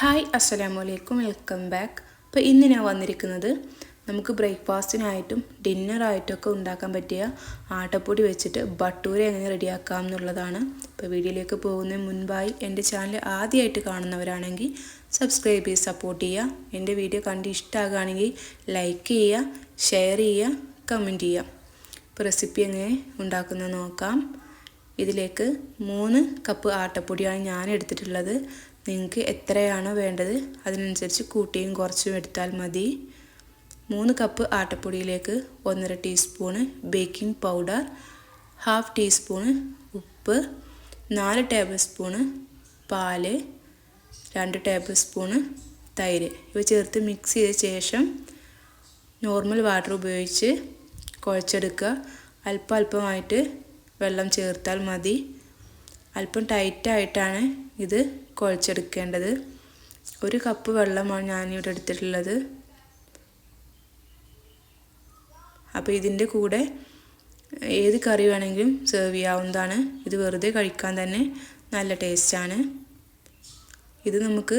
Hi അസ്സലാമു അലൈക്കും welcome back അപ്പോൾ ഇന്ന് ഞാൻ വന്നിരിക്കുന്നത് നമുക്ക് ബ്രേക്ക്ഫാസ്റ്റിനായിട്ടും ഡിന്നറായിട്ടൊക്കെ ഉണ്ടാക്കാൻ പറ്റിയ ആട്ടപ്പൊടി വെച്ചിട്ട് ബട്ടൂര എങ്ങനെ റെഡിയാക്കാം എന്നുള്ളതാണ്. ഇപ്പോൾ വീഡിയോയിലേക്ക് പോകുന്നതിന് മുൻപായി എന്റെ ചാനൽ ആദ്യമായിട്ട് കാണുന്നവരാണെങ്കിൽ സബ്സ്ക്രൈബ് ചെയ്ത് സപ്പോർട്ട് ചെയ്യുക. എന്റെ വീഡിയോ കണ്ട് ഇഷ്ടമാകുകയാണെങ്കിൽ ലൈക്ക് ചെയ്യുക ഷെയർ ചെയ്യുക കമന്റ് ചെയ്യുക. ഇപ്പോൾ റെസിപ്പി എങ്ങനെ ഉണ്ടാക്കുന്നത് നോക്കാം. ഇതിലേക്ക് മൂന്ന് കപ്പ് ആട്ടപ്പൊടിയാണ് ഞാൻ എടുത്തിട്ടുള്ളത് നിങ്ങൾക്ക് എത്രയാണോ വേണ്ടത് അതിനനുസരിച്ച് കൂട്ടിയും കുറച്ചും എടുത്താൽ മതി. മൂന്ന് കപ്പ് ആട്ടപ്പൊടിയിലേക്ക് ഒന്നര teaspoon baking powder half teaspoon ഉപ്പ് നാല് ടേബിൾ സ്പൂണ് പാൽ രണ്ട് ടേബിൾ സ്പൂണ് തൈര്. ഇവ ചേർത്ത് മിക്സ് ചെയ്ത ശേഷം നോർമൽ വാട്ടർ ഉപയോഗിച്ച് കുഴച്ചെടുക്കുക. അല്പം അല്പമായിട്ട് വെള്ളം ചേർത്താൽ മതി. അല്പം ടൈറ്റായിട്ടാണ് ഇത് കുഴച്ചെടുക്കേണ്ടത്. ഒരു കപ്പ് വെള്ളമാണ് ഞാനിവിടെ എടുത്തിട്ടുള്ളത്. അപ്പോൾ ഇതിന്റെ കൂടെ ഏത് കറി വേണമെങ്കിലും സെർവ് ചെയ്യാവുന്നതാണ്. ഇത് വെറുതെ കഴിക്കാൻ തന്നെ നല്ല ടേസ്റ്റാണ് ഇത് നമുക്ക്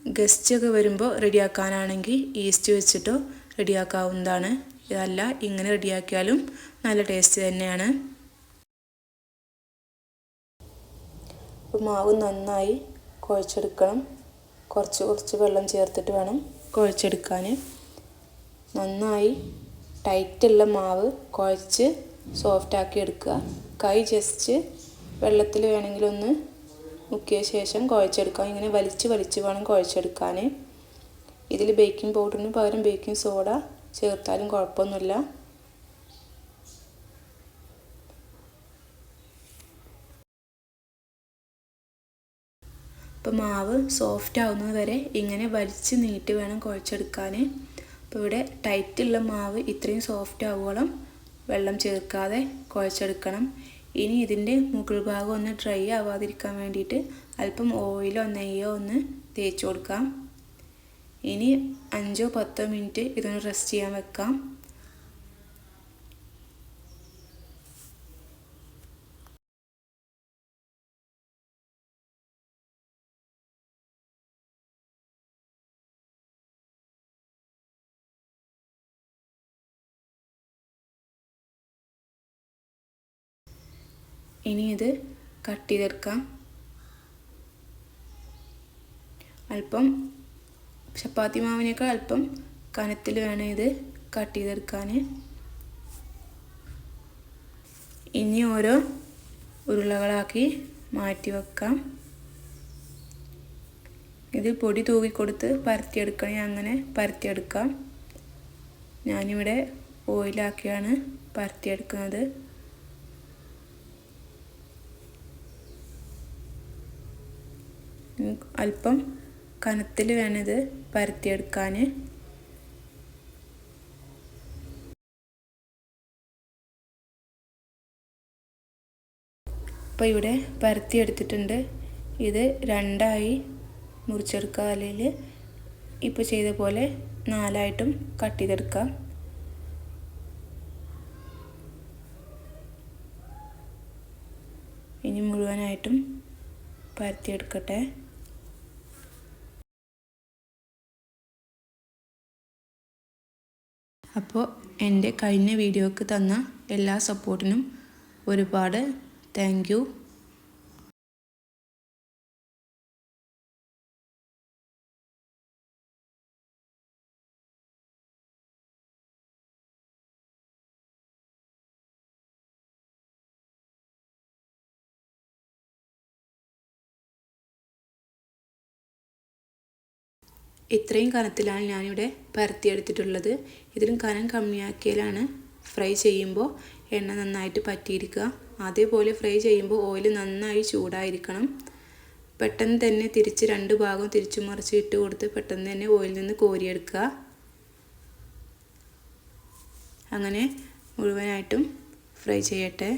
ഗസ്റ്റൊക്കെ വരുമ്പോൾ റെഡിയാക്കാനാണെങ്കിൽ ഈസ്റ്റ് വെച്ചിട്ടോ റെഡിയാക്കാവുന്നതാണ് ഇതല്ല ഇങ്ങനെ റെഡിയാക്കിയാലും നല്ല ടേസ്റ്റ് തന്നെയാണ്. മാവ് നന്നായി കുഴച്ചെടുക്കണം. കുറച്ച് കുറച്ച് വെള്ളം ചേർത്തിട്ട് വേണം കുഴച്ചെടുക്കാൻ. നന്നായി ടൈറ്റുള്ള മാവ് കുഴച്ച് സോഫ്റ്റാക്കി എടുക്കുക. കൈ ജസ്റ്റ് വെള്ളത്തിൽ വേണമെങ്കിൽ ഒന്ന് മുക്കിയ ശേഷം കുഴച്ചെടുക്കാം. ഇങ്ങനെ വലിച്ച് വലിച്ച് വേണം കുഴച്ചെടുക്കാൻ. ഇതിൽ ബേക്കിംഗ് പൗഡറിന് പകരം ബേക്കിംഗ് സോഡ ചേർത്താലും കുഴപ്പമൊന്നുമില്ല. അപ്പോൾ മാവ് സോഫ്റ്റ് ആവുന്നത് വരെ ഇങ്ങനെ വലിച്ച് നീട്ടി വേണം കുഴച്ചെടുക്കാൻ. അപ്പോൾ ഇവിടെ ടൈറ്റുള്ള മാവ് ഇത്രയും സോഫ്റ്റ് ആവുകയോളം വെള്ളം ചേർക്കാതെ കുഴച്ചെടുക്കണം. ഇനി ഇതിന്റെ മുകൾ ഭാഗം ഒന്ന് ഡ്രൈ ആവാതിരിക്കാൻ വേണ്ടിയിട്ട് അല്പം ഓയിലോ നെയ്യോ ഒന്ന് തേച്ച് കൊടുക്കാം. ഇനി അഞ്ചോ പത്തോ മിനിറ്റ് ഇതൊന്ന് റെസ്റ്റ് ചെയ്യാൻ വെക്കാം. ഇനി ഇത് കട്ട് ചെയ്തെടുക്കാം. അല്പം ചപ്പാത്തി മാവിനേക്കാൾ അല്പം കനത്തിൽ വേണം ഇത് കട്ട് ചെയ്തെടുക്കാൻ. ഇനി ഓരോ ഉരുളകളാക്കി മാറ്റി വെക്കാം. ഇതിൽ പൊടി തൂകിക്കൊടുത്ത് പരത്തിയെടുക്കണേ അങ്ങനെ പരത്തിയെടുക്കാം. ഞാനിവിടെ ഓയിലാക്കിയാണ് പരത്തിയെടുക്കുന്നത്. അല്പം കനത്തിൽ വേണം ഇത് പരത്തിയെടുക്കാൻ അപ്പോൾ ഇവിടെ പരത്തിയെടുത്തിട്ടുണ്ട്. ഇത് രണ്ടായി മുറിച്ചെടുക്കുക അല്ലെങ്കിൽ ഇപ്പോൾ ചെയ്ത പോലെ നാലായിട്ടും കട്ട് ചെയ്തെടുക്കാം. ഇനി മുഴുവനായിട്ടും പരത്തിയെടുക്കട്ടെ. അപ്പോൾ എന്റെ കഴിഞ്ഞ വീഡിയോക്ക് തന്ന എല്ലാ സപ്പോർട്ടിനും ഒരുപാട് താങ്ക് ഇത്രയും കനത്തിലാണ് ഞാനിവിടെ പരത്തിയെടുത്തിട്ടുള്ളത്. ഇതിലും കനം കമ്മിയാക്കിയാലാണ് ഫ്രൈ ചെയ്യുമ്പോൾ എണ്ണ നന്നായിട്ട് പറ്റിയിരിക്കുക. അതേപോലെ ഫ്രൈ ചെയ്യുമ്പോൾ ഓയിൽ നന്നായി ചൂടായിരിക്കണം. പെട്ടെന്ന് തന്നെ തിരിച്ച് രണ്ട് ഭാഗം തിരിച്ചു മറിച്ച് ഇട്ട് കൊടുത്ത് പെട്ടെന്ന് തന്നെ ഓയിൽ നിന്ന് കോരിയെടുക്കുക. അങ്ങനെ മുഴുവനായിട്ടും ഫ്രൈ ചെയ്യട്ടെ.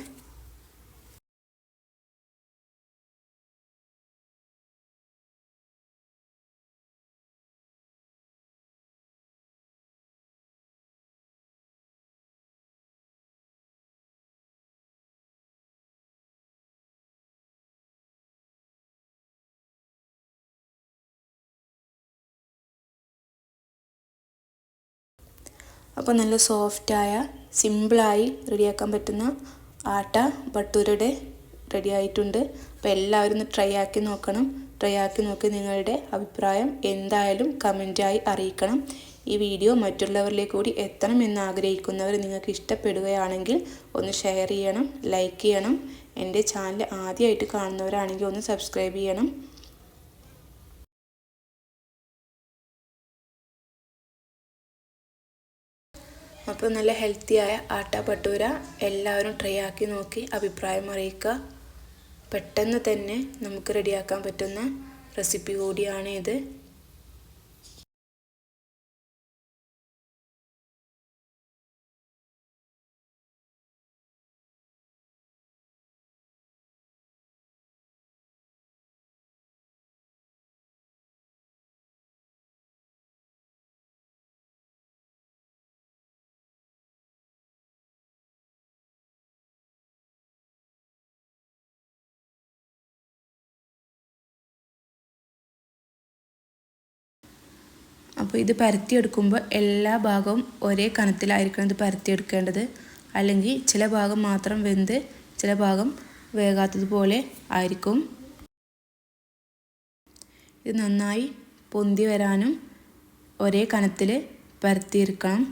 അപ്പോൾ നല്ല സോഫ്റ്റായ സിമ്പിളായി റെഡിയാക്കാൻ പറ്റുന്ന ആട്ട ബട്ടൂരയുടെ റെഡി ആയിട്ടുണ്ട്. അപ്പോൾ എല്ലാവരും ഒന്ന് ട്രൈ ആക്കി നോക്കണം. ട്രൈ ആക്കി നോക്കി നിങ്ങളുടെ അഭിപ്രായം എന്തായാലും കമന്റായി അറിയിക്കണം. ഈ വീഡിയോ മറ്റുള്ളവരിലേക്ക് കൂടി എത്തണം എന്ന് ആഗ്രഹിക്കുന്നവർ നിങ്ങൾക്ക് ഇഷ്ടപ്പെടുകയാണെങ്കിൽ ഒന്ന് ഷെയർ ചെയ്യണം ലൈക്ക് ചെയ്യണം. എന്റെ ചാനൽ ആദ്യമായിട്ട് കാണുന്നവരാണെങ്കിൽ ഒന്ന് സബ്സ്ക്രൈബ് ചെയ്യണം. അപ്പോൾ നല്ല ഹെൽത്തിയായ ആട്ട പട്ടൂര എല്ലാവരും ട്രൈ ആക്കി നോക്കി അഭിപ്രായം അറിയിക്കുക പെട്ടെന്ന് തന്നെ നമുക്ക് റെഡിയാക്കാൻ പറ്റുന്ന റെസിപ്പി കൂടിയാണ് ഇത്. അപ്പോൾ ഇത് പരത്തിയെടുക്കുമ്പോൾ എല്ലാ ഭാഗവും ഒരേ കനത്തിലായിരിക്കണം ഇത് പരത്തിയെടുക്കേണ്ടത്. അല്ലെങ്കിൽ ചില ഭാഗം മാത്രം വെന്ത് ചില ഭാഗം വേകാത്തതുപോലെ ആയിരിക്കും. ഇത് നന്നായി പൊന്തി വരാനും ഒരേ കനത്തിൽ പരത്തിയെടുക്കണം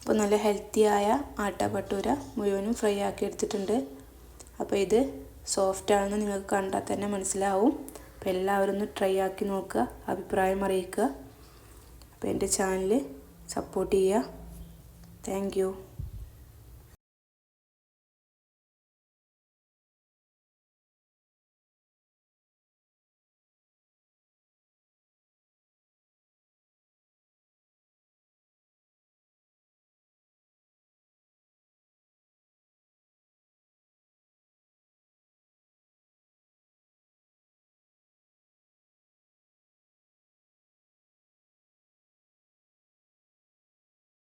അപ്പോൾ നല്ല ഹെൽത്തിയായ ആട്ട ഭട്ടൂര മുഴുവനും ഫ്രൈ ആക്കി എടുത്തിട്ടുണ്ട്. അപ്പോൾ ഇത് സോഫ്റ്റ് ആണെന്ന് നിങ്ങൾക്ക് കണ്ടാൽ തന്നെ മനസ്സിലാവും. അപ്പോൾ എല്ലാവരും ഒന്ന് ട്രൈ ആക്കി നോക്കുക അഭിപ്രായം അറിയിക്കുക. അപ്പോൾ എന്റെ ചാനൽ സപ്പോർട്ട് ചെയ്യുക. താങ്ക്